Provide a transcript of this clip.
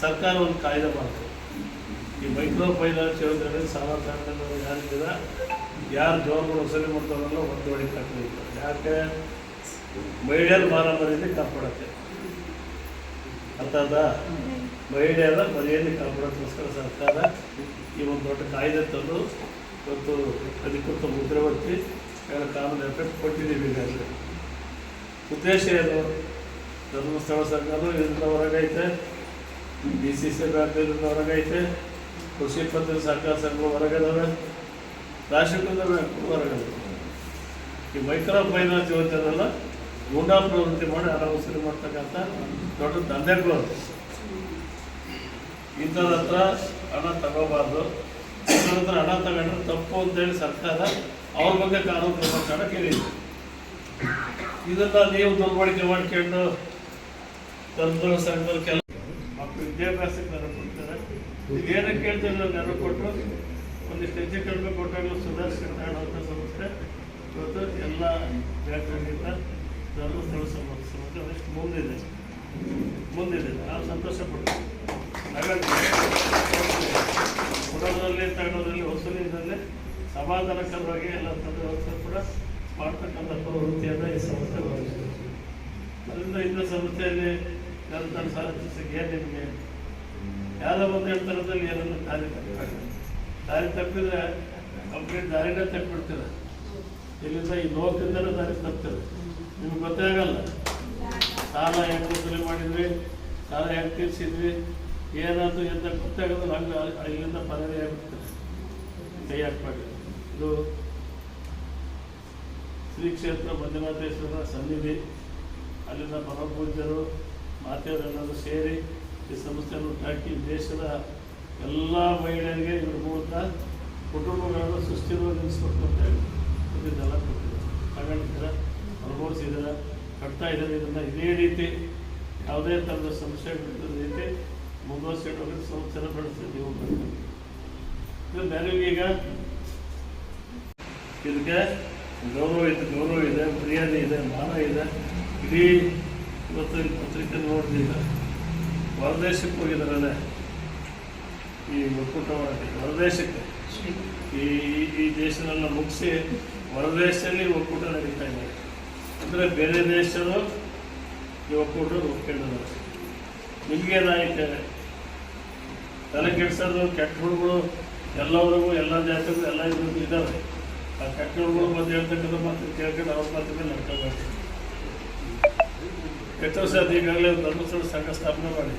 ಸರ್ಕಾರ ಒಂದು ಕಾಯ್ದೆ ಮಾಡ್ತದೆ ಈ ಮೈಕ್ರೋ ಫೈನಾನ್ಸ್ ಯೋಜನೆ ಸಾಲ ತಗೊಂಡು ಯಾರಿದ್ದೀರ ಯಾರು ಜವಾಬ್ದಾರಿ ವಸೂಲಿ ಮಾಡ್ತಾರಲ್ಲ ಒಂದು ಹೊಡಿತಾರೆ ಯಾಕೆ? ಮಹಿಳೆಯರ ಮಾರಾಮರಿಯಲ್ಲಿ ಕಾಪಾಡತ್ತೆ ಅರ್ಥದ ಮಹಿಳೆಯರ ಮರೆಯಲ್ಲಿ ಕಾಪಾಡೋಕ್ಕೋಸ್ಕರ ಸರ್ಕಾರ ಈ ಒಂದು ದೊಡ್ಡ ಕಾಯ್ದೆ ತಂದು ಇವತ್ತು ಅಧಿಕೃತ ಮುದ್ರೆ ಒತ್ತಿ ಕಾನೂನು ಎಫೆಕ್ಟ್ ಕೊಟ್ಟಿದ್ದೀವಿ ಈಗಾಗಲೇ. ಉದ್ದೇಶ ಏನು? ಧರ್ಮಸ್ಥಳ ಸಂಘನೂ ಇದರಿಂದ ಹೊರಗೈತೆ. ಬಿ ಸಿ ಸಿ ಬ್ಯಾಂಕ್ ಇದರಿಂದ ಹೊರಗೈತೆ. ಕೃಷಿ ಪತ್ತಿನ ಸಹಕಾರ ಸಂಘ ಹೊರಗದವೆ. ರಾಷ್ಟ್ರೀಕೃತ ಬ್ಯಾಂಕ್ ಹೊರಗದ. ಈ ಮೈಕ್ರೋ ಫೈನಾನ್ಸ್ ಯೋಜನೆಲ್ಲ ಗೂಂಡಾ ಪ್ರವೃತ್ತಿ ಮಾಡಿ ಹಣ ವಸೂಲಿ ಮಾಡ್ತಕ್ಕಂಥ ದೊಡ್ಡ ದಂಧೆಗಳು ಇಂಥದ್ರ ಹತ್ರ ಹಣ ತಗೋಬಾರ್ದು. ಇಂಥವ್ರ ಹತ್ರ ಹಣ ತಗೊಂಡ್ರೆ ತಪ್ಪು ಅಂತೇಳಿ ಸರ್ಕಾರ ಅವ್ರ ಬಗ್ಗೆ ಕಾನೂನು ಕ್ರಮ ಇದನ್ನು ಇದನ್ನ ನೀವು ದುರ್ಬಳಕೆ ಮಾಡ್ಕೊಂಡು ತಂತ್ರ ಸಂಘದಲ್ಲಿ ಕೆಲಸ ಮಕ್ಕಳು ವಿದ್ಯಾಭ್ಯಾಸಕ್ಕೆ ನೆರವು ಕೊಡ್ತಾರೆ. ಏನಕ್ಕೆ ಕೇಳ್ತಾರೆ ನೆರವು ಕೊಟ್ಟರು. ಒಂದಿಷ್ಟು ಹೆಚ್ಚು ಕಡಿಮೆ ಕೊಟ್ಟಾಗಲೂ ಸುಧಾರಿಸ್ಕೊಂಡು ತಗೊಳ್ಳೋಂಥ ಸಂಸ್ಥೆ ಇವತ್ತು ಎಲ್ಲ ಬ್ಯಾಂಕ್ಗಳಿಂದ ಧರ್ಮಸ್ಥಳ ಸಂಬಂಧ ಸಂಸ್ಥೆ ಒಂದಿಷ್ಟು ಮುಂದಿದೆ. ಮುಂದಿದೆ. ನಾವು ಸಂತೋಷ ಪಡ್ತೀವಿ ಕೊಡೋದ್ರಲ್ಲಿ ತಗೊಳ್ಳೋದ್ರಲ್ಲಿ ವಸೂಲಿನಲ್ಲಿ ಸಮಾಧಾನಕರವಾಗಿ ಎಲ್ಲ ವ್ಯವಸ್ಥೆ ಕೂಡ ಮಾಡ್ತಕ್ಕಂಥ ಪ್ರವೃತ್ತಿಯನ್ನು ಈ ಸಂಸ್ಥೆ ಭಾವಿಸ್ತದೆ ಅದರಿಂದ ಇಂಥ ಸಂಸ್ಥೆಯಲ್ಲಿ ನನ್ನ ಸಾಧಿಸಕ್ಕೆ ನಿಮಗೆ? ಯಾರೋ ಒಂದು ಹೇಳ್ತಾರದಲ್ಲಿ ಏನನ್ನು ದಾರಿ ದಾರಿ ತಪ್ಪಿದ್ರೆ ಕಂಪ್ಲೀಟ್ ದಾರಿನೇ ತಪ್ಪಿಬಿಡ್ತೀರ ಇಲ್ಲಿಂದ ಈ ಲೋಕದಿಂದಲೇ ದಾರಿ ತಪ್ಪಿದೆ ನಿಮ್ಗೆ ಗೊತ್ತೇ ಆಗಲ್ಲ. ಸಾಲ ಹೆಂಗೆ ವಸೂಲಿ ಮಾಡಿದ್ವಿ, ಸಾಲ ಹೆಂಗೆ ತೀರಿಸಿದ್ವಿ, ಏನಾದ್ರು ಎಂತ ಗೊತ್ತಾಗಲ್ಲ ಹಂಗೆ ಇಲ್ಲಿಂದ ಪರಾರಿ ಆಗ್ಬಿಡ್ತಾರೆ ಕೈ ಹಾಕ್ಬೇಡಿ ಇದು ಶ್ರೀ ಕ್ಷೇತ್ರ ಮಂಜುನಾಥೇಶ್ವರ ಸನ್ನಿಧಿ. ಅಲ್ಲಿಂದ ಪರಮಪೂಜ್ಯರು ಮಾತೆಯವರೆಲ್ಲರೂ ಸೇರಿ ಈ ಸಂಸ್ಥೆಯನ್ನು ತಾಟಿ ದೇಶದ ಎಲ್ಲ ಮಹಿಳೆಯರಿಗೆ ಇದ್ರ ಮೂಲಕ ಕುಟುಂಬಗಳನ್ನು ಸುಸ್ಥಿರವಾಗಿರಿಸ್ಬೇಕು ಅಂತ ಹೇಳಿ ಇದನ್ನೆಲ್ಲ ಕೊಟ್ಟಿದ್ದಾರೆ. ತಗೊಂಡಿದ್ದೀರ ಅನುಭವಿಸಿದ್ದೀರ ಕಟ್ತಾ ಇದ್ದಾರೆ, ಇದನ್ನು ಇದೇ ರೀತಿ ಯಾವುದೇ ಥರದ ಸಮಸ್ಯೆ ಬಿಟ್ಟದ ರೀತಿ ಮುಂದುವರಿಸಿಕೊಂಡು ಹೋಗಿ ಸಂಸ್ಥೆನ ಬೆಳೆಸಿ ನೀವು ಇದು ಇದಕ್ಕೆ ಗೌರವ ಇದೆ ಗೌರವ ಇದೆ ಬಿರಿಯಾನಿ ಇದೆ, ಮಾನ ಇದೆ. ಇಡೀ ಇವತ್ತು ಇಲ್ಲಿ ಪತ್ರಿಕೆ ನೋಡಿದ ಹೊರದೇಶಕ್ಕೆ ಹೋಗಿದ್ದಾರೆ ಈ ಒಕ್ಕೂಟ ಮಾಡಕ್ಕೆ ಹೊರದೇಶಕ್ಕೆ. ಈ, ಈ- ದೇಶನನ್ನು ಮುಗಿಸಿ ಹೊರದೇಶದಲ್ಲಿ ಒಕ್ಕೂಟ ನಡೀತಾ ಇದೆ. ಅಂದರೆ ಬೇರೆ ದೇಶದ ಈ ಒಕ್ಕೂಟ ಒಪ್ಕೊಂಡಿದ್ದಾರೆ. ನಿಮಗೇನಾಯ್ತಾರೆ ತಲೆ ಕೆಡ್ಸೋದು ಕೆಟ್ಟ ಹುಡುಗರು ಎಲ್ಲರಿಗೂ ಎಲ್ಲ ಜಾತಿಗೂ ಎಲ್ಲ ಇದ್ರದ್ದು ಇದ್ದಾವೆ ಆ ಕೆಟ್ಟ ಹುಡುಗರು ಮತ್ತೆ ಹೇಳ್ತಕ್ಕಂಥ ಮಾತು ಕೇಳ್ಕೊಂಡು ಅವ್ರ ಮಾತ್ರ ನಡ್ಕೋಬೇಕು ಎಷ್ಟು ವರ್ಷ ಆಯ್ತು ಈಗಾಗಲೇ ಧರ್ಮಸ್ಥಳ ಸಂಘ ಸ್ಥಾಪನೆ ಮಾಡಿ